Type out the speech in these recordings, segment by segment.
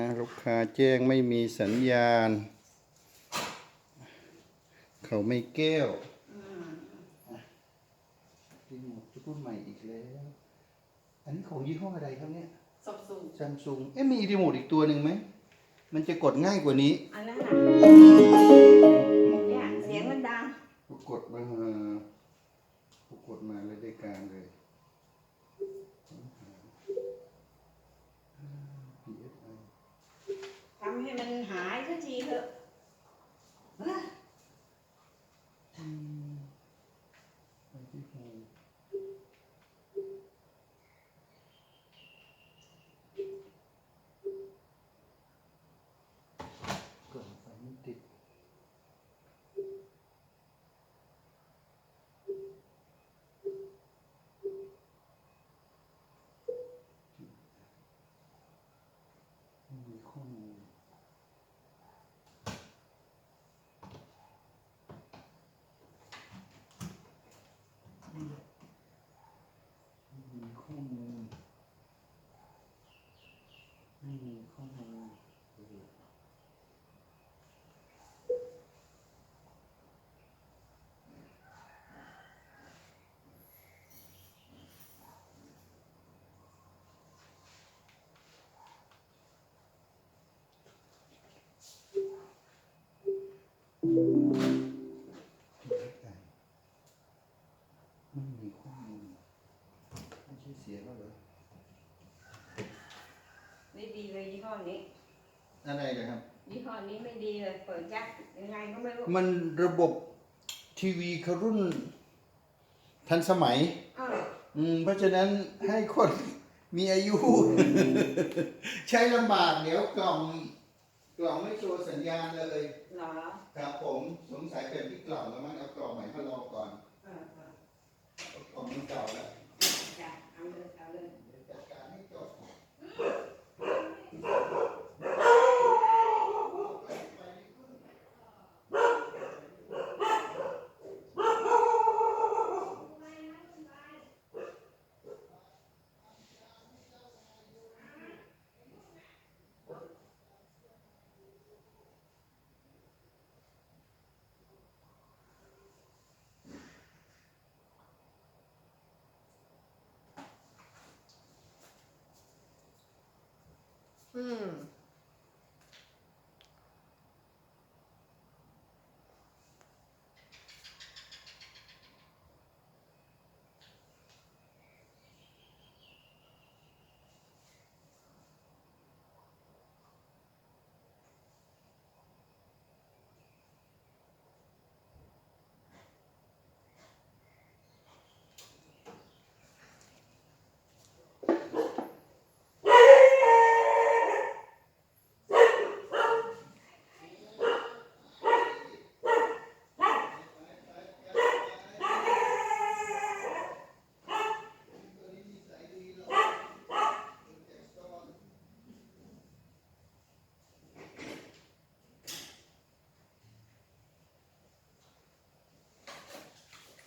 นะลูกค้าแจ้งไม่มีสัญญาณ เขาไม่แก้วรีโมทรุ่นใหม่อีกแล้ว อันนี้ของยี่ห้ออะไรครับเนี่ยสับสูงซัมซุงเอ๊ะมีรีโมทอีกตัวหนึ่งไหม มันจะกดง่ายกว่านี้ อันนั้นน่ะเนี่ยเสียงมันดังกดมากดมาเลยได้การเลย PSI ทำให้มันหายสักทีเถอะเอ้ย ไปที่โฮมกล่องไฟไม่ติด ไม่มีข้อมูลไม่มีข้อมูลไม่มีข้อมูลเออ ไม่มีข้อมูลไม่ใช่เสียแล้วเหรอไม่ดีเลยยี่ห้อนี้ อะไรนะครับ ยี่ห้อนี้ไม่ดีเลยเปิดยักยังไงก็ไม่รู้ มันระบบทีวีเขารุ่น ทันสมัยอ้าวอืมเพราะฉะนั้นให้คนมีอายุ ใช้ลำบากเดี๋ยวกล่อง กล่องไม่โชว์สัญญาณเลยเหรอครับผมสงสัยเป็นที่กล่องแล้วมั้งเอากล่องใหม่มารอก่อนเออเออเอากล่องมันเก่าแล้ว จ้ะเอาเลยเอาเลย เดี๋ยวจัดการให้จบ อืม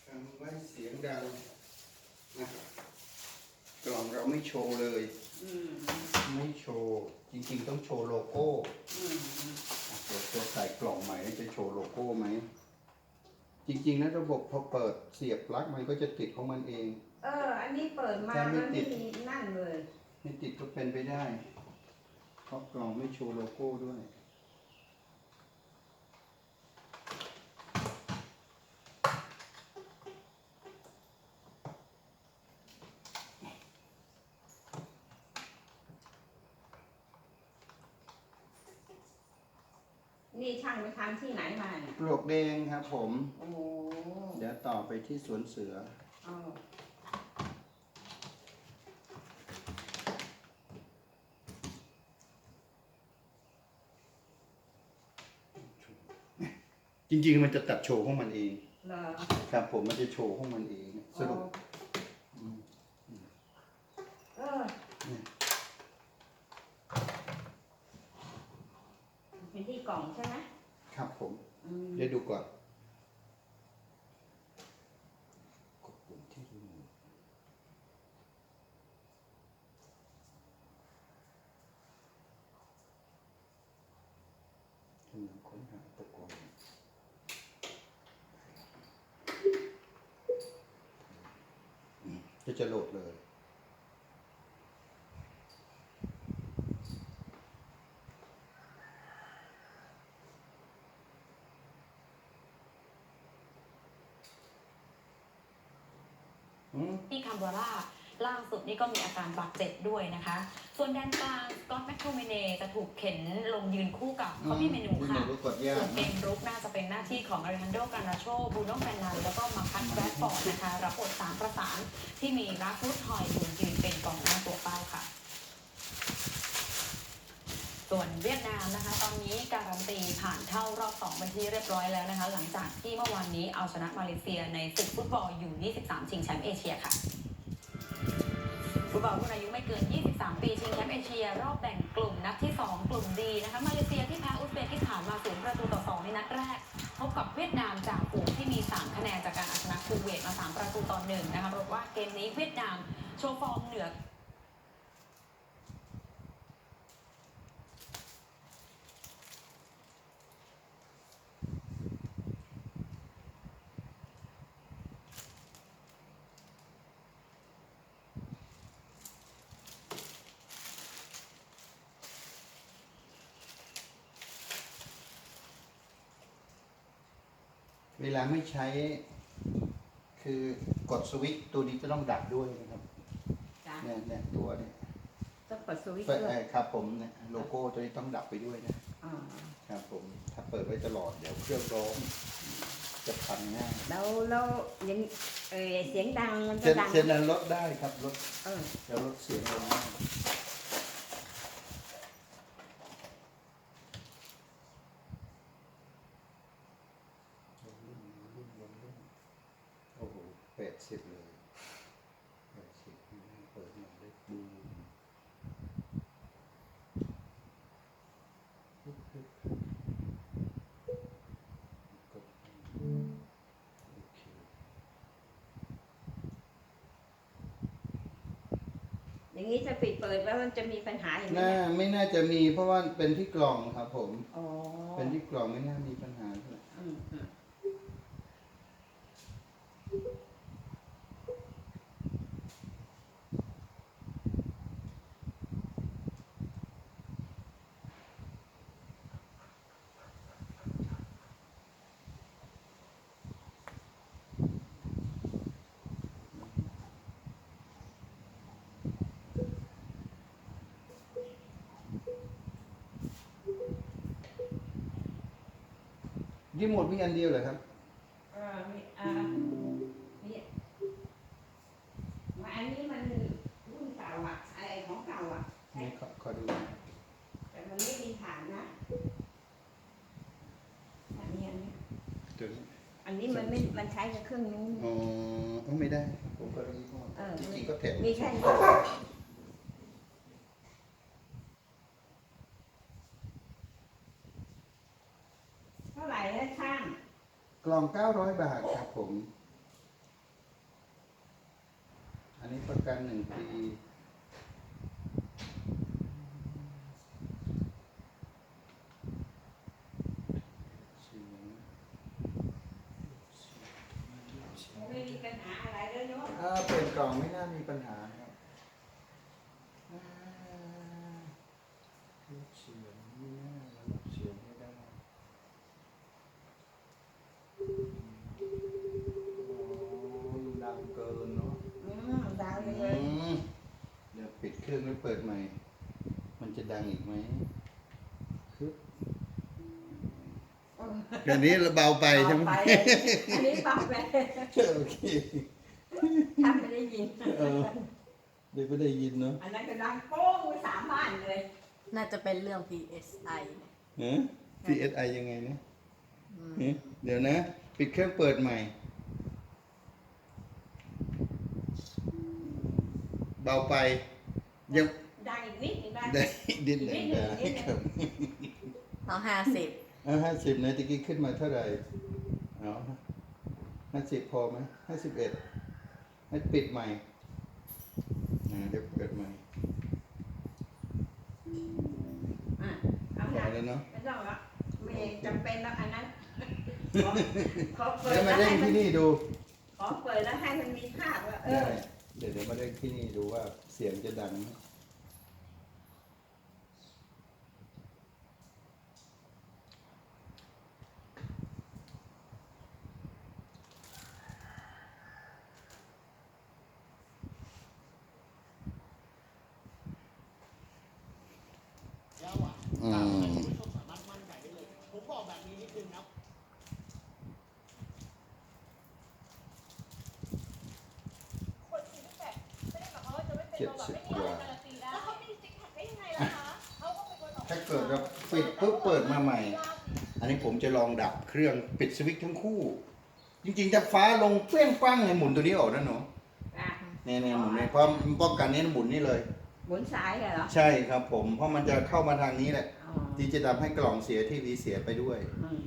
ทำ ไว้เสียงดังนะกล่องเราไม่โชว์เลย อืมไม่โชว์ จริงๆ ต้องโชว์โลโก้อืมอืมเดี๋ยวจะใส่กล่องใหม่แล้วจะโชว์โลโก้ไหม จริงๆนะระบบพอเปิดเสียบปลั๊กมันก็จะติดของมันเอง เออ อันนี้เปิดมาแต่ไม่มันติไม่ดมีนั่นเลย ไม่ติดก็เป็นไปได้ เพราะกล่องไม่โชว์โลโก้ด้วย นี่ช่างไปทำที่ไหนมาเนี่ยปลวกแดงครับผม โอ้โหเดี๋ยวต่อไปที่สวนเสือ เอาจริงๆ มันจะตัดโชว์ของมันเอง เหรอครับผมมันจะโชว์ของมันเองสรุป เออเป็นที่กล่องใช่ไหม ครับผม อืม เดี๋ยวดูก่อนกดปุ่มที่รีโมท เหมือนค้นหา ตะกอนอืมก็จะโหลดเลย อืม ที่คัมบาร่าล่าสุด นี่ก็มีอาการบาดเจ็บด้วยนะคะ ส่วนแดนกลางสกอตแมคโทมิเนจะถูกเข็นลงยืนคู่กับคอปปี้เมนูพี่ค่ะเมนูกดยาส่วกนเกมรุกน่าจะเป็นหน้าที่ของอาริฮันโดการนาโชบูโน่แฟนนันแล้วก็มาคัตแบรดฟอร์ดนะคะรับบทสามประสานที่มีรักฟุตทอยยืนยืนเป็นกองหน้าตัวเป้าค่ะส่วนเวียดนามนะคะ ตอนนี้การันตีผ่านเข้ารอบสองเป็นที่เรียบร้อยแล้วนะคะ หลังจากที่เมื่อวานนี้เอาชนะมาเลเซียในศึกฟุตบอลอยู่ 23 ชิงแชมป์เอเชียค่ะ ฟุตบอลรุ่นอายุไม่เกิน 23 ปีชิงแชมป์เอเชีย รอบแบ่งกลุ่มนัดที่ 2 กลุ่มดีนะคะมาเลเซียที่แพ้อุซเบกิสถานมาศูนย์ประตูต่อ 2 ในนัดแรก พบกับเวียดนามจากฝูงที่มี 3 คะแนนจากการเอาชนะคูเวตมา 3 ประตูต่อ1นะคะบอกว่าเกมนี้เวียดนามโชว์ฟอร์มเหนือ ลาไม่ใช้ คือกดสวิตช์ตัวนี้จะต้องดับด้วยนะครับจ้ะเนี่ยเนี่ยตัวเนี่ยต้องเปิดสวิตช์เปิดด้วยเอ่อครับผมเนี่ยโลโก้ตัวนี้ต้องดับไปด้วยนะอ่าครับผมถ้าเปิดไว้ตลอดเดี๋ยวเครื่องร้อนจะพังง่ายแล้วแล้วยังเออเสียงดังมันเซจะนดังเซนนั้นลดได้ครับลดเออ เดี๋ยวลดเสียงลงได้โอ้โหแปดสิบเลยแปดสิบเปิดมาได้ดูกดโอเค อย่างนี้จะปิดเปิดแล้วมันจะมีปัญหาอย่างนี้น่าเนี่ยไม่น่าจะมีเพราะว่าเป็นที่กล่องครับผม อ๋อ เป็นที่กล่องไม่น่ามีปัญหาเท่าไหร่ อืมอืม รีโมทมีอันเดียวเหรอครับเออมีอ่านี่มาอันนี้มันรุ่นเก่าอะไอของเก่าอะนี่ขอขอดู แต่มันไม่มีฐานนะอันนี้อันนี้ตัวนี้อันนี้มันไม่มันใช้กับเครื่องนู้น อ๋อไม่ได้ ผมก็รู้ว่าเออ จริงๆก็แถมมีแค่นี้เท่าไหร่แล้วช่าง กล่ อง 900 บาทครับผม อันนี้ประกันหนึ่งปีเสียงไม่มีปัญหาอะไรแล้วเนาะ ถ้าเป็นกล่องไม่น่ามีปัญหาครับอ่าลูกเสียงไม่น่าจะลูกเสียงไม่ได้อืมโอ้ยดังเกินเนาะ อืมดัง อื เลย มเดี๋ยวปิด เครื่องแล้วเปิดใหม่ มันจะดังอีกไหมคือเอออันนี้เราเบาไปใช่ไหมเบาไปอันนี้เบาไปโอเคถ้าไม่ได้ยินเออเดี๋ยวไม่ได้ยินเนาะ อันนั้นก็ดังโป้งไปสามบ้านเลย น่าจะเป็นเรื่อง PSI เนี่ยฮะ PSI ยังไงนะอืมเอ๊ะเดี๋ยวนะ ปิดเครื่องเปิดใหม่ เบาไป ยังดังอีกนิดหนึงได้ได้ดินหนึ่งนิดหนึ่ได้งนิดหนึ่งครับเอาห้าสิบเอาห้าสิบนะตะกี้ขึ้นมาเท่าไหร่เอาห้าสิบพอไหมห้าสิบเอ็ดให้ปิดใหม่อ่าเดี๋ยวเปิดใหม่อะเอาพหนัอกแล้วเนาะ ไม่ต้องละไม่เองจำเป็นแล้วอันนั้นขอขอเปิดเดี๋ยวมาแล้วเล่นให้มันที่นี่ดูขอเปิดแล้วให้มันมีภาพว่าเอได้อ เดี๋ยวเดี๋ยวมาเล่นที่นี่ดูว่าเสียงจะดังไหม อืม คนซิกแพคไม่ได้หมายความว่าจะไม่เป็น เจ็ด ตัวแบบ สิบ ไม่ ก มี ว่า การันตีได้แล้วเขามีซิกแพคได้ยังไงล่ะคะเขาก็เป็ นคนออกถ้าเกิดเราปิดปุ๊บเปิดมาใหม่ อันนี้ผมจะลองดับเครื่องปิดสวิตช์ทั้งคู่ จริงๆถ้าฟ้าลงเปรี้ยงปังเนี่ยหมุนตัวนี้ออกนะหนูอะเนี่ยเนี่ยหมุนเนี่ยเพราะป้องกันนี้หมุนนี่เลย หมุนซ้ายเหรอ ใช่ครับผม เพราะมันจะเข้ามาทางนี้แหละอ๋อที่จะทำให้กล่องเสียทีวีเสียไปด้วยอืม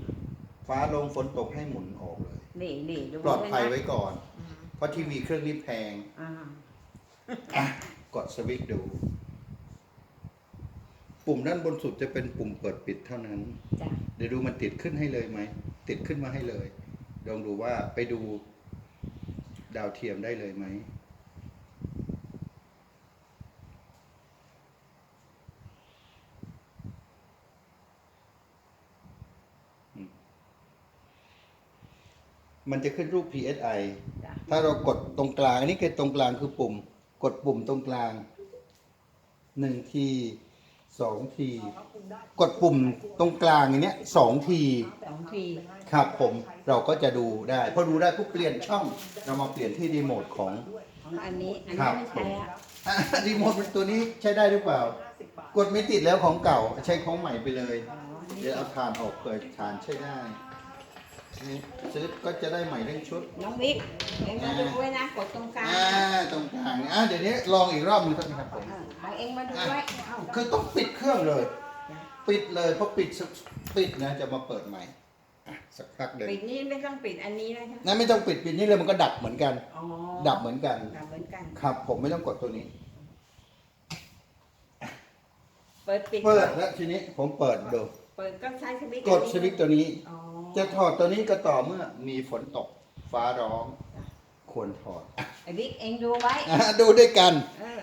ฟ้าลงฝนตกให้หมุนออกเลย นี่นี่ดูปลอดภัยนะไว้ก่อนอืมเพราะทีวีเครื่องนี้แพง อ่าอะกดสวิตช์ดู ปุ่มด้านบนสุดจะเป็นปุ่มเปิดปิดเท่านั้น จ้ะเดี๋ยวดูมันติดขึ้นให้เลยไหม ติดขึ้นมาให้เลยลองดูว่าไปดู ดาวเทียมได้เลยไหม มันจะขึ้นรูป PSI จ้ะถ้าเรากดตรงกลาง อันนี้คือตรงกลางคือปุ่ม กดปุ่มตรงกลางหนึ่งทีสองที กดปุ่มตรงกลางอย่างเนี้ยสองที สองที ครับผมเราก็จะดูได้พอดูได้ปุ๊บเปลี่ยนช่อง เรามาเปลี่ยนที่รีโมทของของอันนี้ อันครันี้บ ไม่ใช่อะอะรีโมทตัวนี้ใช้ได้หรือเปล่า กดไม่ติดแล้วของเก่าใช้ของใหม่ไปเลยอ๋ออันนี้เดี๋ยวเอาทานออกเปิดทานใช้ได้นี่ ซื้อก็จะได้ใหม่ทั้งชุด น้องบิ๊กเองมาดูไว้นะกดตรงกลางอ่าตรงกลางอะเดี๋ยวนี้ลองอีกรอบหนึงครับผมเออเอาเองมาดูไว้เอ้าคือต้องปิดเครื่องเลย ปิดเลยเพราะปิดสปิดนะจะมาเปิดใหม่อะสักพักเดินปิดนี่ไม่ต้องปิดอันนี้นะใช่ไหมนั่นไม่ต้องปิดปิดนี่เลยมันก็ดับเหมือนกัน อ๋อดับเหมือนกัน ดับเหมือนกัน ครับ ผมไม่ต้องกดตัวนี้ เปิดปิดเปิดแล้วทีนี้ผมเปิดดู เปิดก็ใช้สวิตช์กดสวิตช์ตัวนี้ อ๋อ จะถอดตัวนี้ก็ต่อเมื่อมีฝนตกฟ้าร้อง ควรถอดอะไอ้บิ๊กเองดูไว้อะดูด้วยกันเออ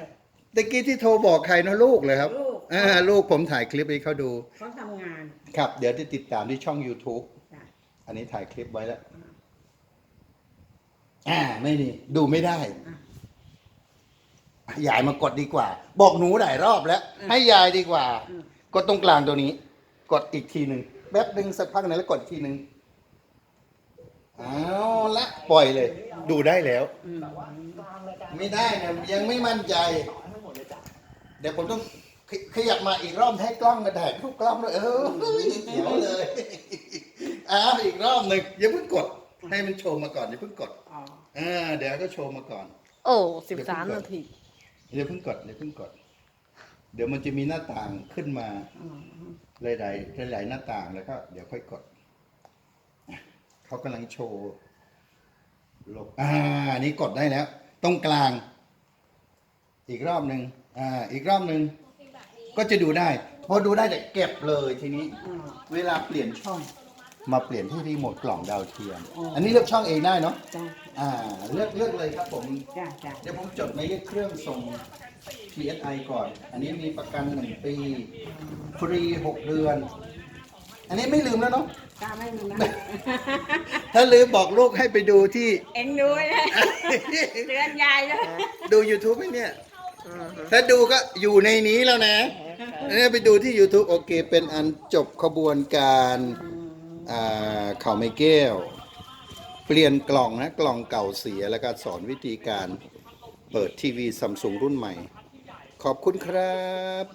ตะกี้ที่โทรบอกใครนะลูกเลยครับลูก อ่าลูกผมถ่ายคลิปให้เขาดู เขาทำงานครับ เดี๋ยวจะติดตามที่ช่อง YouTube จ้ะอันนี้ถ่ายคลิปไว้แล้ว อ่า ไม่นี่ ดูไม่ได้ยายมากดดีกว่า บอกหนูหลายรอบแล้ว ให้ยายดีกว่าอืมกดตรงกลางตัวนี้ กดอีกทีหนึ่ง แป๊บหนึ่งสักพักหนึงแล้วกดอีกทีหนึ่งเอาละปล่อยเลย ดูได้แล้วอืมไม่ได้นะยังไม่มั่นใจ เดี๋ยวผมต้องขขยับมาอีกรอบให้กล้องมาถ่ายทุกกล้องเลยเออเดี๋ยวเลยอ้าวอีกรอบหนึ่งอย่าเพิ่งกด ให้มันโชว์มาก่อนอย่าเพิ่งกดอ๋ออ่าเดี๋ยวก็โชว์มาก่อน โอ้สิบสามนาทีอย่าเพิ่งกดอย่าเพิ่งกด เดี๋ยวมันจะมีหน้าต่างขึ้นมาอ๋อ หลายๆหลายๆหน้าต่างแล้วก็เดี๋ยวค่อยกดอะเขากำลังโชว์ลบอ่าอันนี้กดได้แล้ว ตรงกลาง อีกรอบหนึ่งอ่า อีกรอบหนึ่งก็จะดูได้ พอดูได้แต่เก็บเลยทีนี้อ๋อเวลาเปลี่ยนช่อง มาเปลี่ยนที่รีโมทกล่องดาวเทียม อันนี้เลือกช่องเองได้เนาะจ้ะอ่า เลือกเลือกเลยครับผม จ้ะจ้ะเดี๋ยวผมจดหมายเลขเครื่องส่ง PSI ก่อน อันนี้มีประกันหนึ่งปี ฟรีหกเดือน อันนี้ไม่ลืมแล้วเนาะกล้าไม่มีนะ ถ้าลืมบอกลูกให้ไปดูที่ เอ็งดูนะเตือนยายเลยดู YouTube ไหมเนี่ย ถ้าดูก็อยู่ในนี้แล้วนะเนี่ยไปดูที่ YouTube โอเค เป็นอันจบขบวนการอ่าข่าวไม่แก้ว เปลี่ยนกล่องนะ กล่องเก่าเสียแล้วก็สอนวิธีการ เปิดทีวีซัมซุงรุ่นใหม่ ขอบคุณครับ